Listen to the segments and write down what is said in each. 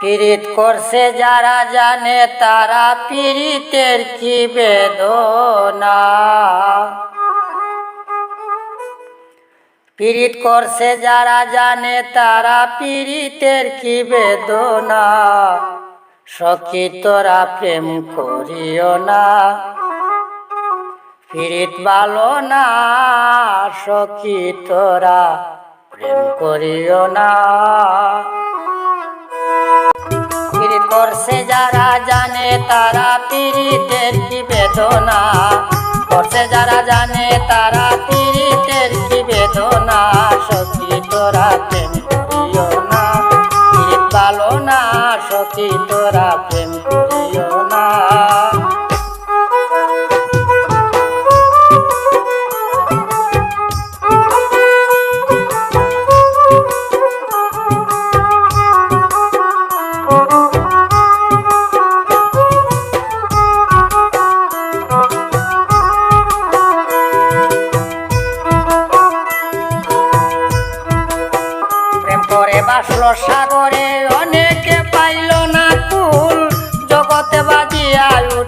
পীড়িত করছে যারা জানে তারা পীড়িতের কি বেদনা। পীড়িত করছে যারা জানে তারা পীড়িতের কি বেদনা। সখী তোরা প্রেম করিও না। পীড়িত ভালো না, সখী তোরা প্রেম করিও না। করছে যারা জানে তারা পীড়িতের কি বেদনা। করছে যারা জানে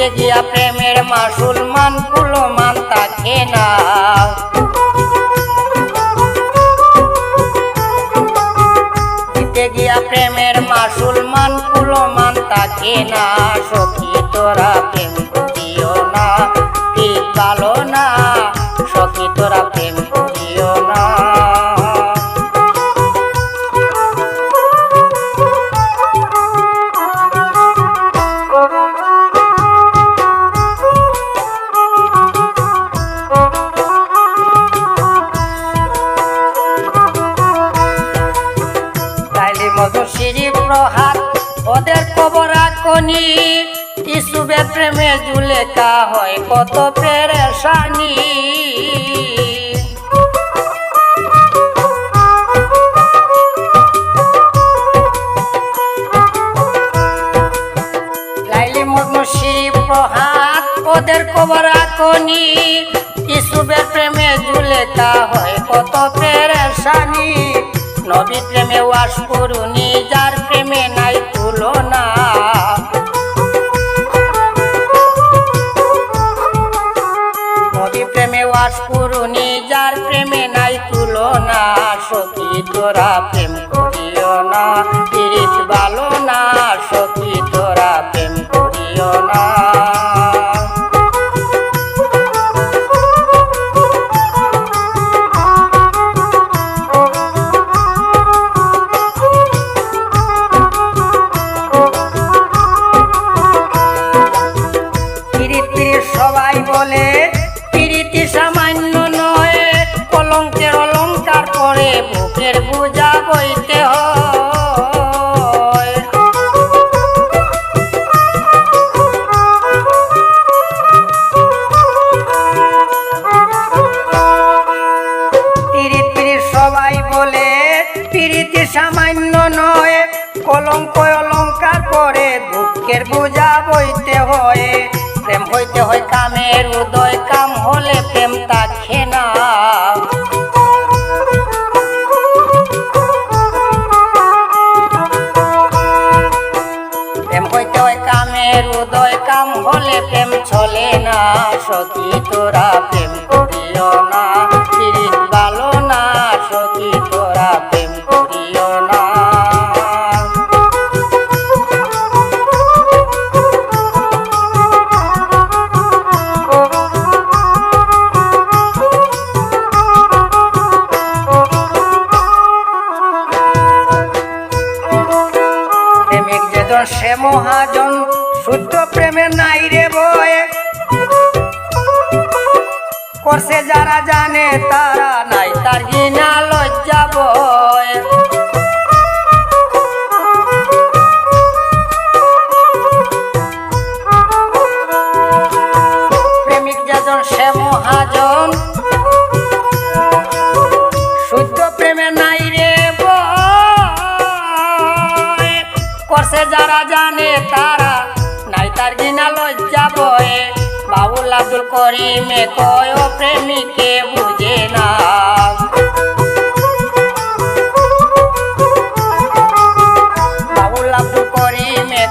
যেতে গিয়া প্রেমের মাসুল মান কুলো মান তাকে না গিয়া প্রেমের মাসুল মান কুলো মান তাকে না সখী তোরা প্রেম করিও না ভালো না, সখী তোরা প্রেম সিঁড়ি প্রহাত ওদের কবর আকনি ইসুবে প্রেমে জুলেকা হয়, কত পেরেশানি। লাইলি মগ্ন সিঁড়ি প্রহাত ওদের কবর আকনি ইসুবের প্রেমে জুলেকা হয়, কত পেরেশানি। নবী প্রেমে ওয়াস করুনি যার প্রেমে নাই তুলনা। পিরিতি সামান্য নয় কলঙ্ক অলঙ্কার করে দুঃখের বোঝা বইতে হয়। প্রেম হইতে হয় কামের উদয়, কাম হলে প্রেম তাকে না। প্রেম হয় কাম হলে প্রেম চলে না। সখী তোরা প্রেম করিও না। সে মহাজন, শুদ্ধ প্রেমে নাই রে বয়ে। করছে যারা জানে, তারা নাই তার হিনা লজ্জা বয়। যারা জানে তারা, নাই তার গিনা লজ্জা বয়ে। বাবুল আব্দুল করিমে কয় প্রেমিকে বুঝে না।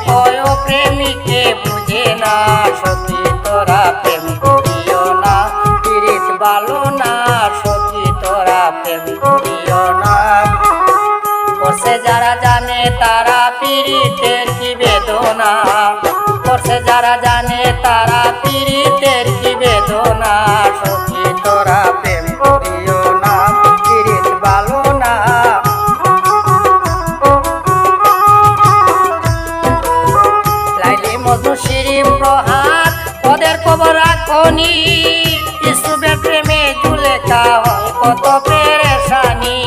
কয় প্রেমিকে বুঝে না। সখী, তোরা প্রেম করিও না, পিরিত বালো না, সখী, তোরা প্রেম করছে যারা জানে তারা পীড়িতের কি বেদনা? সখী তোরা প্রেম করিও না, পীড়িত ভালো না। লাইলি মধু শিরিম প্রহাত ওদের কবর রাখনি। ইসুবের প্রেমে ঝুলেখা হয় কত পেরেশানি।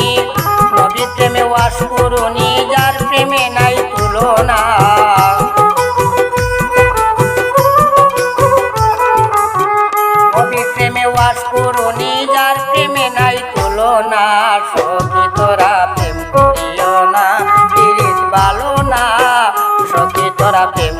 নবীর প্রেমে ওয়াস করুনি, যার প্রেমে নাই ভালো না সখী তোরা প্রেম